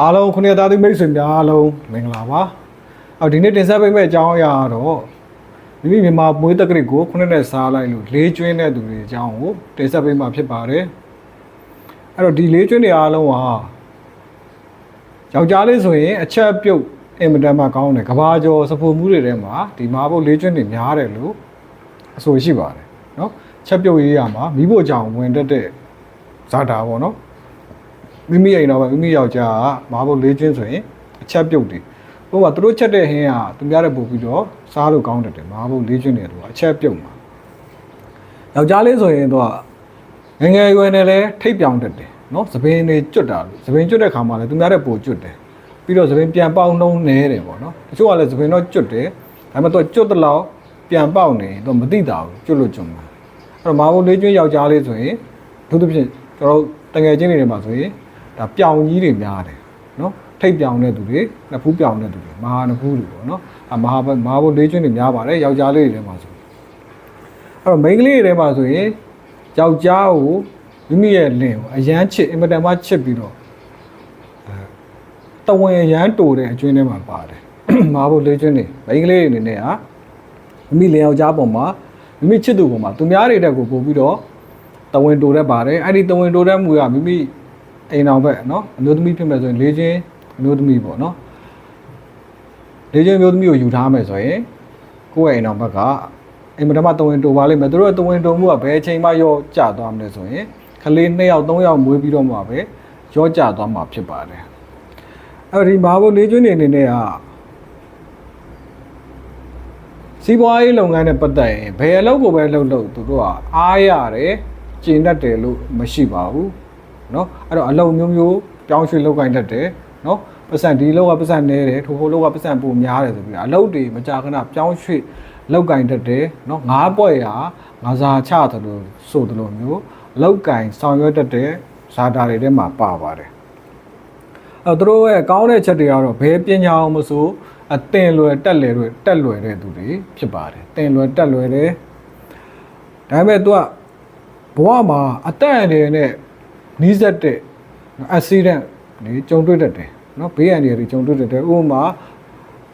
အားလုံးခုနှစ်သားသမီးမိတ်ဆွေများအားလုံးမင်္ဂလာပါအော်ဒီနေ့တင်ဆက်ပေးမယ့်အကြောင်းအရာကတော့မိမိမြန်မာမွေးတက္ကရာကိုခုနှစ်နဲ့စားလိုက်လို့လေးကျွင်းတဲ့သူတွေအကြောင်းကိုတင်ဆက်ပေးမှာဖြစ်ပါတယ်အဲ့တော့ဒီလေးကျွင်းတွေအားလုံးဟာယောက်ျားလေးဆိုရင်အချက်ပြုတ်အင်မတန်မှကောင်းတယ်ကဘာကျော်စပူမှုတွေထဲမှာဒီမာဘုတ်လေးကျွင်းတွေများတယ်လို့အဆိုရှိပါတယ်เนาะချက်ပြုတ်ရေးရမှာမိဖို့ကြောင့်ဝင်တတ်တဲ့ဇာတာပေါ့เนาะ မိမိအိမ်တော့ပဲမိမိယောက်ျားကမာဘုတ်လေးချင်းဆိုရင်အချက်ပြုတ်တယ်ဟိုကသူတို့ချက်တဲ့ဟင်းကသူများတဲ့ပို့ပြီးတော့စားလို့ကောင်းတယ်တယ်မာဘုတ်လေးချင်းတယ်သူကအချက်ပြုတ်မှာယောက်ျားလေးဆိုရင်သူကငယ်ငယ်ရွယ်နဲ့လဲထိတ်ပြောင်တတ်တယ်နော်သပင်းတွေကျွတ်တာလို့သပင်းကျွတ်တဲ့ခါမှာလဲသူများတဲ့ပို့ကျွတ်တယ်ပြီးတော့သပင်းပြန်ပေါက်နှုံးနေတယ်ပေါ့နော်တချို့ကလည်းသပင်းတော့ကျွတ်တယ်ဒါပေမဲ့သူကကျွတ်တဲ့လောက်ပြန်ပေါက်နေတော့မသိတာဘူးကျွတ်လို့ကျွတ်မှာအဲ့တော့မာဘုတ်လေးချင်းယောက်ျားလေးဆိုရင်သူတို့ဖြင့်ကျွန်တော်တို့တငယ်ချင်းတွေထဲမှာဆိုရင် ဒါပြောင်ကြီးတွေများတယ်နော်ထိတ်ပြောင်တဲ့သူတွေနှစ်ဖူးပြောင်တဲ့သူတွေမဟာနှစ်ဖူးတွေပေါ့နော်အမဟာဘမဟာဘုတ်လေးကျွန်းတွေများပါတယ်ယောက်ျားလေးတွေထဲမှာဆိုအဲ့တော့မိန်းကလေးတွေထဲမှာဆိုရင်ယောက်ျားကိုမိမိရဲ့လင်ကိုအရန်ချစ်အင်မတန်မှချစ်ပြီးတော့အဲတဝင်အရန်တိုတဲ့အကျွန်းထဲမှာပါတယ်မဟာဘုတ်လေးကျွန်းတွေမိန်းကလေးတွေအနေနဲ့ဟာမိမိလင်ယောက်ျားပေါ်မှာမိမိချစ်သူပေါ်မှာသူများတွေတက်ကိုပို့ပြီးတော့တဝင်တိုတဲ့ပါတယ်အဲ့ဒီတဝင်တိုတဲ့မူကမိမိ အိမ်အောင်ဘက်နော်အမျိုးသမီးဖြစ်မဲ့ဆိုရင်လေးချင်းအမျိုးသမီးပေါ့နော်လေးချင်းအမျိုးသမီးကိုယူထားမယ်ဆိုရင်ကိုယ့်ရဲ့အိမ်အောင်ဘက်ကအိမ်မတမတဝင်တူပါလိမ့်မယ်သူတို့ကတဝင်တူမှုကဘယ်အချိန်မှရော့ကျသွားမလဲဆိုရင်ကလေး၂ယောက်၃ယောက်မွေးပြီးတော့မှပဲရော့ကျသွားမှာဖြစ်ပါတယ်အဲ့ဒီမာဘုတ်လေးကျွန်းနေနေနဲ့ကစီးပွားရေးလုပ်ငန်းနဲ့ပတ်သက်ရင်ဘယ်အလုပ်ကိုပဲလုပ်လို့သူတို့ကအားရတယ်ကျင့်တတ်တယ်လို့မရှိပါဘူး နော်အဲ့တော့အလုံမျိုးမျိုးပြောင်းရွှေ့လောက်ကင်တတ်တယ်နော်ပတ်စံဒီလောက်ကပတ်စံနေတယ်ထိုခိုးလောက်ကပတ်စံပုံများတယ်ဆိုပြီးအလုပ်တွေမကြာခဏပြောင်းရွှေ့လောက်ကင်တတ်တယ်နော်ငါးပွဲရာငါစာချတယ်လို့ဆိုတယ်လို့မျိုးလောက်ကင်ဆောင်ရွက်တတ်တဲ့ဇာတာတွေထဲမှာပါပါတယ်အဲ့တော့တို့ရဲ့ကောင်းတဲ့ချက်တွေကတော့ဘယ်ပညာအောင်မဆိုအသင်လွယ်တက်လွယ်တွေတက်လွယ်တဲ့သူတွေဖြစ်ပါတယ်သင်လွယ်တက်လွယ်တယ်ဒါပေမဲ့ तू ကဘဝမှာအတန့်အတယ်နဲ့ နီးစပ်တဲ့ accident တွေကြုံတွေ့တတ်တယ်နော်ဘေးအန္တရာယ်တွေကြုံတွေ့တတ်တယ်ဥပမာ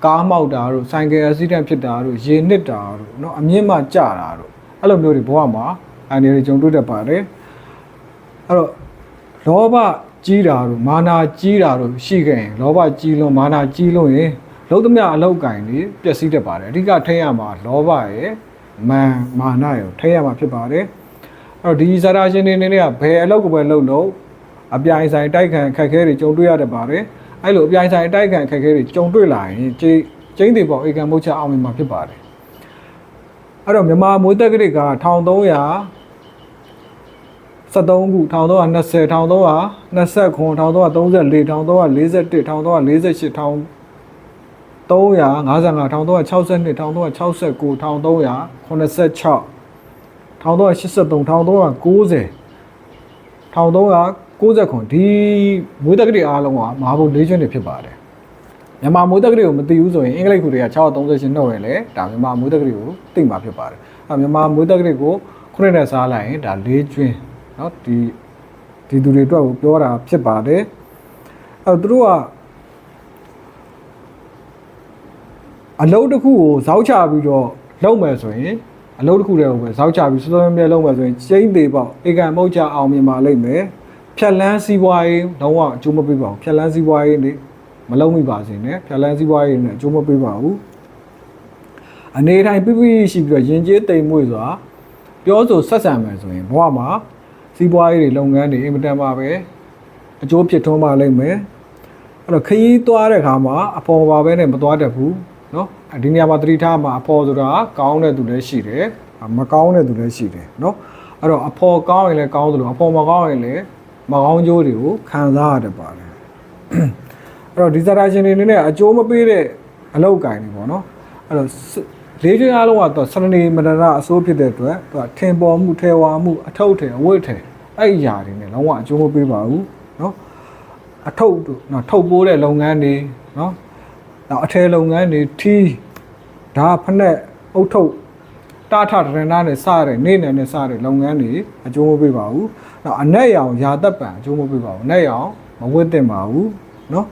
ကားမှောက်တာတို့ဆိုင်ကယ် accident ဖြစ်တာတို့ရေနစ်တာတို့နော်အမြင့်မှကျတာတို့အဲ့လိုမျိုးတွေဘဝမှာအန္တရာယ်တွေကြုံတွေ့တတ်ပါတယ်အဲ့တော့လောဘကြီးတာတို့မာနာကြီးတာတို့ရှိခဲ့ရင်လောဘကြီးလွန်မာနာကြီးလွန်ရင်လုံးသမျှအလောက်ကင်တွေပျက်စီးတတ်ပါတယ်အဓိကထိရမှာလောဘရယ်မာမာနာရယ်ထိရမှာဖြစ်ပါတယ် တော့ဒီဇာတာရှင်တွေနေနဲ့ကဘယ်အလောက်ကိုပဲလုပ်လို့အပြိုင်ဆိုင်တိုက်ခံခက်ခဲတွေကြုံတွေ့ရတတ်ပါတယ်အဲ့လိုအပြိုင်ဆိုင်တိုက်ခံခက်ခဲတွေကြုံတွေ့လာရင်ကျင်းကျင်းတွေပေါ့ဧကံမုတ်ချအောင်မြင်မှာဖြစ်ပါတယ်အဲ့တော့မြန်မာမွေးတက်ကလေးက1300 73ခု1320 1329 1334 1345 1363 1389 ဒီမွေးတက္ကရီအားလုံးကမဟာဘုတ်၄ကျွန်းတွေဖြစ်ပါတယ်မြန်မာမွေးတက္ကရီကိုမသိဘူးဆိုရင်အင်္ဂလိပ်ခုတွေက638နှုတ်ရလေဒါမြန်မာမွေးတက္ကရီကိုသိမှာဖြစ်ပါတယ်အဲမြန်မာမွေးတက္ကရီကိုခုနှစ်နဲ့စားလိုက်ရင်ဒါ၄ကျွန်းเนาะဒီဒီသူတွေအတွက်ကိုပြောတာဖြစ်ပါတယ်အဲသူတို့ကအလုံးတစ်ခုကိုဇောက်ချပြီးတော့လုံမယ်ဆိုရင် အလုံးတစ်ခုတည်းကိုပဲဇောက်ချပြီးစောစောမြဲလုံမယ်ဆိုရင်ကျိန်းသေးပေါ့ဧကံမုတ်ချအောင်မြင်ပါလိမ့်မယ်ဖြက်လန်းစီးပွားရေးလုံးဝအကျိုးမပေးပါဘူးဖြက်လန်းစီးပွားရေးနေမလုံမိပါစေနဲ့ဖြက်လန်းစီးပွားရေးနဲ့အကျိုးမပေးပါဘူးအနေတိုင်းပြပြရှိပြီးတော့ယဉ်ကျေးတိမ်မွေ့စွာပြောဆိုဆက်ဆံမယ်ဆိုရင်ဘဝမှာစီးပွားရေးတွေလုပ်ငန်းတွေအင်မတန်ပါပဲအကျိုးဖြစ်ထွန်းပါလိမ့်မယ်အဲ့တော့ခရီးသွားတဲ့အခါမှာအပေါ်ပါပဲနဲ့မသွားတတ်ဘူး နော်ဒီနေရာမှာသတိထားမှာအဖော်ဆိုတာကောင်းတဲ့သူလည်းရှိတယ်မကောင်းတဲ့သူလည်းရှိတယ်နော်အဲ့တော့အဖော်ကောင်းရင်လည်းကောင်းသလိုအဖော်မကောင်းရင်လည်းမကောင်းကျိုးတွေကိုခံစားရတတ်ပါတယ်အဲ့တော့ဒီဇာတာရှင်တွေနေနဲ့အကျိုးမပေးတဲ့အလောက်ကိုင်းနေပေါ့နော်အဲ့တော့လေးချင်းအားလုံးကတော့စရဏီမရဏအစိုးဖြစ်တဲ့အတွက်သူကထင်ပေါ်မှုထဲဝါမှုအထုတ်ထဲအဝိထဲအဲ့အရာတွေနဲ့လုံးဝအကျိုးမပေးပါဘူးနော်အထုတ်တို့နော်ထုတ်ပိုးတဲ့လုပ်ငန်းတွေနော် နောက်အထည်လုပ်ငန်းတွေထီးဒါဖက်နဲ့အုတ်ထုတ်တာထရဏနဲ့စတဲ့နေနယ်နဲ့စတဲ့လုပ်ငန်းတွေအကျိုးမပေးပါဘူး။နောက်အနက်ရောင်ယာသက်ပံအကျိုးမပေးပါဘူး။အနက်ရောင်မဝတ်သင့်ပါဘူးနော်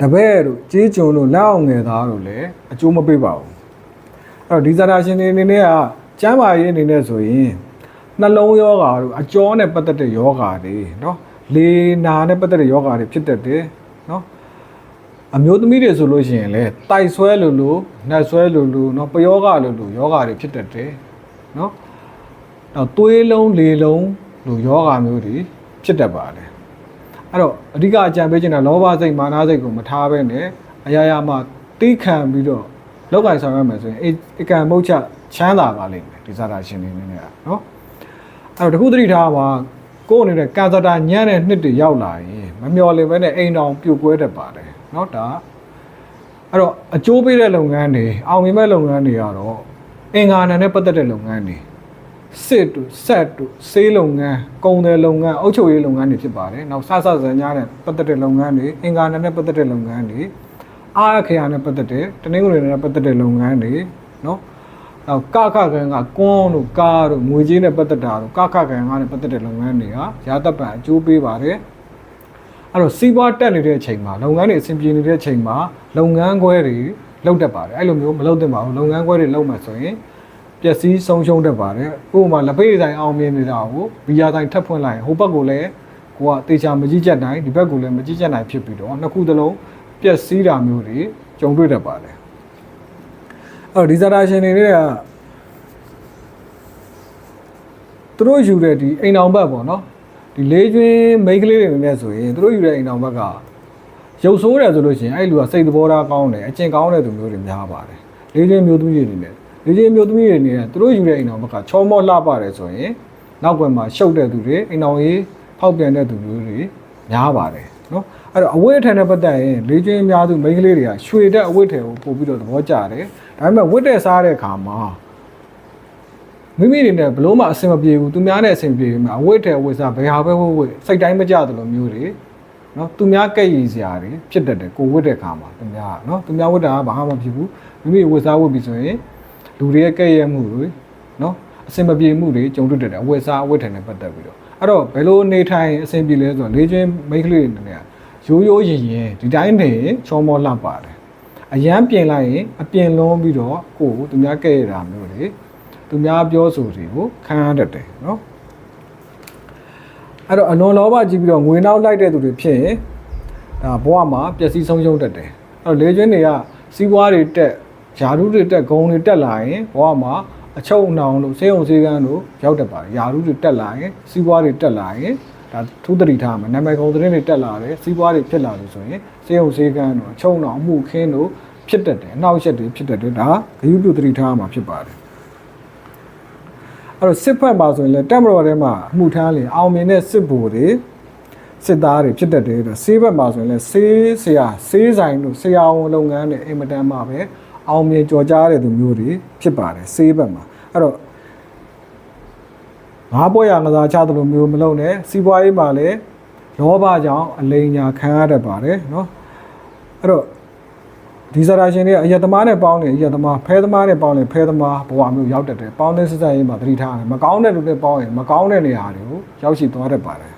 တပည့်တို့ကြေးကျွန်တို့လက်အောင်ငယ်သားတို့လည်းအကျိုးမပေးပါဘူးအဲ့တော့ဒီဇာတာရှင်တွေအနေနဲ့ကကျမ်းမာရေးအနေနဲ့ဆိုရင်နှလုံးယောဂါတို့အကြောနဲ့ပတ်သက်တဲ့ယောဂါတွေနော်လေနာနဲ့ပတ်သက်တဲ့ယောဂါတွေဖြစ်တတ်တယ်နော် အမျိုးသမီးတွေဆိုလို့ရှိရင်လည်းတိုက်ဆွဲလို့လို့နှက်ဆွဲလို့လို့เนาะပယောဂလို့လို့ယောဂတွေဖြစ်တတ်တယ်เนาะတော့သွေးလုံးလေလုံးလို့ယောဂမျိုးတွေဖြစ်တတ်ပါတယ်အဲ့တော့အဓိကအကြံပေးချင်တာလောဘစိတ်မာနစိတ်ကိုမထားဘဲနဲ့အရာရာမှာတိခံပြီးတော့လောက်ကင်ဆောင်ရမယ်ဆိုရင်အေအကံမုတ်ချချမ်းသာပါလိမ့်မယ်ဒီစားတာရှင်နေနေကเนาะအဲ့တော့တခုသတိထားပါ ကိုယ်အနေနဲ့ကာသတာညံ့တဲ့နှစ်တွေရောက်လာရင်မမျော်လင့်ဘဲနဲ့အိမ်တော်ပြုတ်ကွဲတတ်ပါတယ်เนาะဒါ အဲ့တော့အကျိုးပေးတဲ့လုပ်ငန်းတွေအောင်မြင်မဲ့လုပ်ငန်းတွေကတော့အင်္ဂါဏနဲ့ပတ်သက်တဲ့လုပ်ငန်းတွေစစ်တူဆက်တူဆေးလုပ်ငန်းကုန်တယ်လုပ်ငန်းအုပ်ချုပ်ရေးလုပ်ငန်းတွေဖြစ်ပါတယ်။နောက်စဆစံညာနဲ့ပတ်သက်တဲ့လုပ်ငန်းတွေအင်္ဂါဏနဲ့ပတ်သက်တဲ့လုပ်ငန်းတွေအားအခရာနဲ့ပတ်သက်တဲ့တနင်္ဂနွေနဲ့ပတ်သက်တဲ့လုပ်ငန်းတွေနော်။နော က်ကခကန်ကကွန်းတို့ကားတို့ငွေကြေးနဲ့ပတ်သက်တာတို့ကခကန်ကနဲ့ပတ်သက်တဲ့လုပ်ငန်းတွေကရာသက်ပံအကျိုးပေးပါတယ်။အဲ့တော့စီးပွားတက်နေတဲ့အချိန်မှာလုပ်ငန်းတွေအဆင်ပြေနေတဲ့အချိန်မှာလုပ်ငန်းခွဲတွေလုပ်တတ်ပါတယ်အဲ့လိုမျိုးမလုပ်သင့်ပါဘူးလုပ်ငန်းခွဲတွေလုပ်မှဆိုရင်ပျက်စီးဆုံးရှုံးတတ်ပါတယ်ဥပမာလက်ပိတ်ဆိုင်အောင်မြင်နေတာကိုဘီယာဆိုင်ထပ်ဖွင့်လိုက်ရင်ဟိုဘက်ကလည်းကိုကတေချာမကြည့်ချက်နိုင်ဒီဘက်ကလည်းမကြည့်ချက်နိုင်ဖြစ်ပြီးတော့နှစ်ခုသလုံးပျက်စီးတာမျိုးတွေကြုံတွေ့တတ်ပါတယ် အဲ့တော့ဒီဇာတာရှင်တွေတွေကသူတို့ယူတဲ့ဒီအိမ်အောင်ဘက်ပေါ့နော်ဒီလေးကျွင်းမိန်းကလေးတွေနဲ့ဆိုရင်သူတို့ယူတဲ့အိမ်တော်ဘက်ကရုပ်ဆိုးတယ်ဆိုလို့ရှိရင်အဲ့လူကစိတ်သဘောထားကောင်းတယ်အကျင့်ကောင်းတဲ့သူမျိုးတွေများပါတယ်လေးကျွင်းမျိုးသမီးတွေနေနဲ့လေးကျွင်းမျိုးသမီးတွေနေနဲ့သူတို့ယူတဲ့အိမ်တော်ဘက်ကချောမောလှပတယ်ဆိုရင်နောက်ကွယ်မှာရှုပ်တဲ့သူတွေအိမ်တော်ကြီးဖောက်ပြန်တဲ့သူမျိုးတွေများပါတယ်နော်အဲ့တော့အဝတ်အထည်နဲ့ပတ်သက်ရင်လေးကျွင်းအများစုမိန်းကလေးတွေကရွှေတဲ့အဝတ်အထည်ကိုပို့ပြီးတော့သဘောကျတယ် ဒါပေမဲ့ဝတ်တဲ့စားတဲ့အခါမှာမိမိတွေနဲ့ဘလို့မှအဆင်မပြေဘူးသူများနဲ့အဆင်ပြေမှာအဝိတ်တယ်အဝိတ်စားဘယ်ဟာပဲဝိတ်ဝိတ်စိတ်တိုင်းမကြသလိုမျိုးတွေနော်သူများကဲ့ရည်စရာတွေဖြစ်တတ်တယ်ကိုဝိတ်တဲ့ခါမှာသူများနော်သူများဝိတ်တာကဘာမှမဖြစ်ဘူးမိမိဝိတ်စားဝိတ်ပြီဆိုရင်လူတွေရဲ့ကဲ့ရဲ့မှုတွေနော်အဆင်မပြေမှုတွေကြုံတွေ့တတ်တယ်အဝိတ်စားအဝိတ်တယ်နဲ့ပတ်သက်ပြီးတော့အဲ့တော့ဘယ်လိုနေထိုင်အဆင်ပြေလဲဆိုတော့လေးချင်းမိန်းကလေးတွေနဲ့ရိုးရိုးရင်ရင်ဒီတိုင်းနေချောမောလှပါတယ် အရန်ပြင်လိုက်ရင်အပြင်လုံးပြီးတော့ကိုယ်သူများကဲ့ရတာမျိုးလေသူများပြောဆိုတွေကိုခံရတတ်တယ်နော်အဲ့တော့အလွန်လောဘကြီးပြီးတော့ငွေနောက်လိုက်တဲ့သူတွေဖြစ်ရင်ဒါဘဝမှာပျက်စီးဆုံးရှုံးတတ်တယ်အဲ့တော့လေကျွင်းတွေကစီးပွားတွေတက်ယာရုတွေတက်ဂုံတွေတက်လာရင်ဘဝမှာအချုပ်အနှောင်တို့ဆေးုံဆေးကန်းတို့ရောက်တတ်ပါတယ်ယာရုတွေတက်လာရင်စီးပွားတွေတက်လာရင် ဒါထူးတတိထားမှာနာမည်ကုံသတင်းတွေတက်လာတယ်စီးပွားတွေဖြစ်လာလို့ဆိုရင်ဆေးရုံဆေးကန်းတို့အချုပ်အနှောင်အမှုခင်းတို့ဖြစ်တတ်တယ်အနောက်ရက်တွေဖြစ်တတ်တယ်ဒါဂရုပြုတတိထားမှာဖြစ်ပါတယ်အဲ့တော့စစ်ဖက်ပါဆိုရင်လည်းတက်မတော်ထဲမှာအမှုထမ်းလေအောင်မြင်တဲ့စစ်ဗိုလ်တွေစစ်သားတွေဖြစ်တတ်တယ်တဲ့ဆေးဘက်မှာဆိုရင်လည်းဆေးဆရာဆေးဆိုင်တို့ဆရာဝန်လုပ်ငန်းတွေအင်မတန်မှပဲအောင်မြင်ကြော်ကြားတဲ့သူမျိုးတွေဖြစ်ပါတယ်ဆေးဘက်မှာအဲ့တော့ ငါးပွဲရငစားချသလိုမျိုးမလုပ်နဲ့စီးပွားရေးမှာလည်းလောဘကြောင့်အလိမ်ညာခံရတတ်ပါတယ်နော်အဲ့တော့ဒီစရာရှင်တွေကအယက်သမားနဲ့ပေါင်းတယ်အယက်သမားဖဲသမားနဲ့ပေါင်းတယ်ဖဲသမားဘဝမျိုးရောက်တတ်တယ်ပေါင်းတဲ့စစရေးမှာသတိထားတယ်မကောင်းတဲ့လူတွေပေါင်းရင်မကောင်းတဲ့နေရာတွေကိုရောက်ရှိသွားတတ်ပါတယ်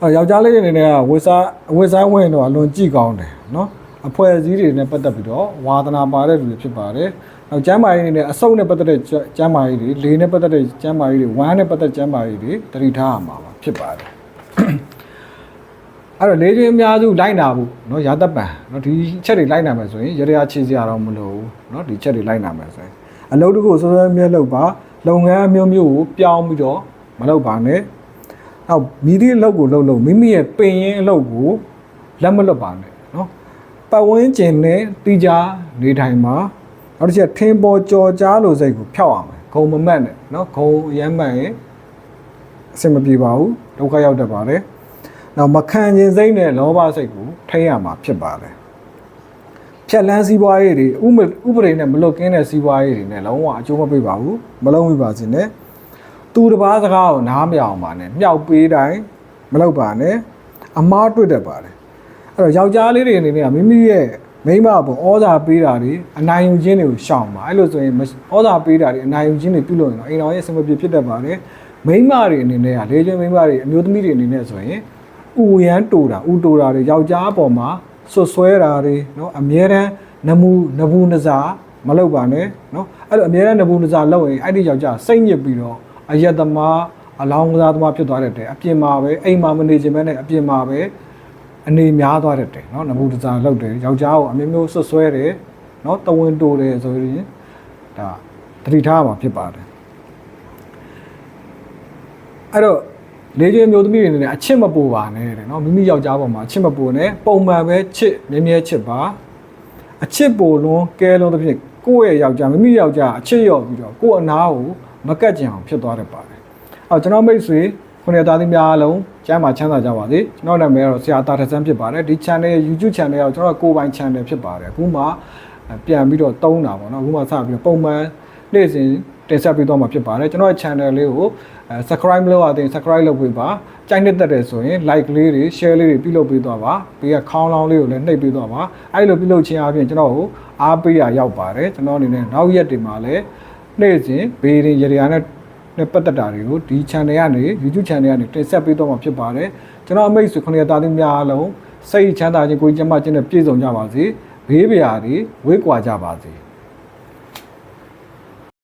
အဲယောက်ျားလေးတွေအနေနဲ့ကဝေစားဝေစားဝင်တော့အလွန်ကြည်ကောင်းတယ်နော်အဖွဲ့အစည်းတွေနဲ့ပတ်သက်ပြီးတော့ဝါသနာပါတဲ့လူတွေဖြစ်ပါတယ် နောက်ကျမ်းမာရေးတွေနဲ့အစုံနဲ့ပတ်သက်တဲ့ကျမ်းမာရေးတွေလေနဲ့ပတ်သက်တဲ့ကျမ်းမာရေးတွေဝမ်းနဲ့ပတ်သက်ကျမ်းမာရေးတွေသတိထားရမှာပါဖြစ်ပါတယ် အဲ့တော့လေးချင်းအများစုလိုက်နာဖို့เนาะရာသက်ပံเนาะဒီချက်တွေလိုက်နာမယ်ဆိုရင်ရရချေစရာတော့မလိုဘူးเนาะဒီချက်တွေလိုက်နာမယ်ဆိုရင်အလုပ်တကူစောစောမြဲလုပ်ပါလုပ်ငန်းအမျိုးမျိုးကိုပြောင်းပြီးတော့မလုပ်ပါနဲ့နောက်မိသည့်အလုပ်ကိုလုပ်လို့မိမိရဲ့ပင်ရင်းအလုပ်ကိုလက်မလွတ်ပါနဲ့เนาะပတ်ဝန်းကျင်နဲ့တီးကြနေထိုင်မှာ နောက်တစ်ချက်ကထင်းပေါ်ကြော်ကြားလိုစိတ်ကိုဖျောက်အောင်မယ်ဂုံမမတ်နဲ့နော်ဂုံရမ်းမှန်ရင်အဆင်မပြေပါဘူးဒုက္ခရောက်တတ်ပါတယ်နောက်မခံခြင်းစိတ်နဲ့လောဘစိတ်ကိုထိန်းရမှာဖြစ်ပါတယ်ဖြက်လန်းစည်းပွားရေးတွေဥဥပဒေနဲ့မလွတ်ကင်းတဲ့စည်းပွားရေးတွေနဲ့လုံးဝအကျိုးမပေးပါဘူးမလုံးဝပါစေနဲ့သူတစ်ပါးစကားကိုနားမရအောင်ပါနဲ့မြှောက်ပေးတိုင်းမလုပ်ပါနဲ့အမားတွေ့တတ်ပါတယ်အဲ့တော့ယောက်ျားလေးတွေအနေနဲ့မိမိရဲ့ မိမဘုံဩဇာပေးတာတွေအနိုင်ယူခြင်းတွေကိုရှောင်ပါအဲ့လိုဆိုရင်ဩဇာပေးတာတွေအနိုင်ယူခြင်းတွေပြုလုပ်ရင်တော့အိမ်တော်ရဲ့စင်မပြေဖြစ်တတ်ပါတယ်မိမတွေအနေနဲ့ကလေးချင်းမိမတွေအမျိုးသမီးတွေအနေနဲ့ဆိုရင်ဥယံတူတာဥတူတာတွေယောက်ျားအပေါ်မှာဆွဆွဲတာတွေနော်အမြဲတမ်းနမူနဘူးနစာမလောက်ပါနဲ့နော်အဲ့လိုအမြဲတမ်းနဘူးနစာလောက်ရင်အဲ့ဒီယောက်ျားစိတ်ညစ်ပြီးတော့အယက်သမားအလောင်းကစားသမားဖြစ်သွားတဲ့တည်းအပြင်မှာပဲအိမ်မှာမနေခြင်းပဲနဲ့အပြင်မှာပဲ အနေများသွားတဲ့တဲ့เนาะနဘူးနစာလုပ်တယ်ယောက်ျားကိုအမျိုးမျိုးဆွဆွဲတယ်เนาะတဝင်းတူတယ်ဆိုရင်ဒါတတိထားမှာဖြစ်ပါတယ် အဲ့တော့လေကျွေးမျိုးသမီးတွေအနေနဲ့အချစ်မပူပါနဲ့တဲ့เนาะမိမိယောက်ျားပေါ်မှာအချစ်မပူနဲ့ပုံမှန်ပဲချစ်မြဲမြဲချစ်ပါအချစ်ပူလွန်းကဲလွန်းသဖြင့်ကိုယ့်ရဲ့ယောက်ျားမိမိယောက်ျားအချစ်ရော့ပြီးတော့ကိုယ့်အနာကိုမကတ်ကြင်အောင်ဖြစ်သွားတတ်ပါတယ်အော်ကျွန်တော်မိတ်ဆွေ ခုနှစ်သားသမီးများအားလုံးကျမ်းမှာချမ်းသာကြပါစေကျွန်တော်နာမည်ကတော့ဆရာတာထဆန်းဖြစ်ပါတယ်ဒီ channel YouTube channel ကတော့ကျွန်တော်ကိုယ်ပိုင် channel ဖြစ်ပါတယ်အခုမှပြန်ပြီးတော့တုံးတာပေါ့နော်အခုမှစပြီးတော့ပုံမှန်နေ့စဉ်တင်ဆက်ပေးသွားမှာဖြစ်ပါတယ်ကျွန်တော်ရဲ့ channel လေးကိုအဲ subscribe မလုပ်ရသေးရင် subscribe လုပ်ပေးပါကြိုက်နေတဲ့တဲ့ဆိုရင် like လေးတွေ share လေးတွေပြုလုပ်ပေးသွားပါပြီးကခေါင်းလောင်းလေးကိုလည်းနှိပ်ပေးသွားပါအဲ့လိုပြုလုပ်ခြင်းအပြင်ကျွန်တော်ကိုအားပေးရရောက်ပါတယ်ကျွန်တော်အနေနဲ့နောက်ရက်တွေမှာလည်းနေ့စဉ်ဘေးရင်ရေရာနဲ့ နဲ့ပတ်သက်တာတွေကိုဒီ channel ကနေ YouTube channel ကနေတင်ဆက်ပေးသွားမှာဖြစ်ပါတယ်ကျွန်တော်အမိတ်ဆွေခொနရသားသမီးများအားလုံးစိတ်ချမ်းသာခြင်းကိုယ်ကျန်းမာခြင်းနဲ့ပြည့်စုံကြပါစေဘေးပရာတွေဝေးကွာကြပါစေ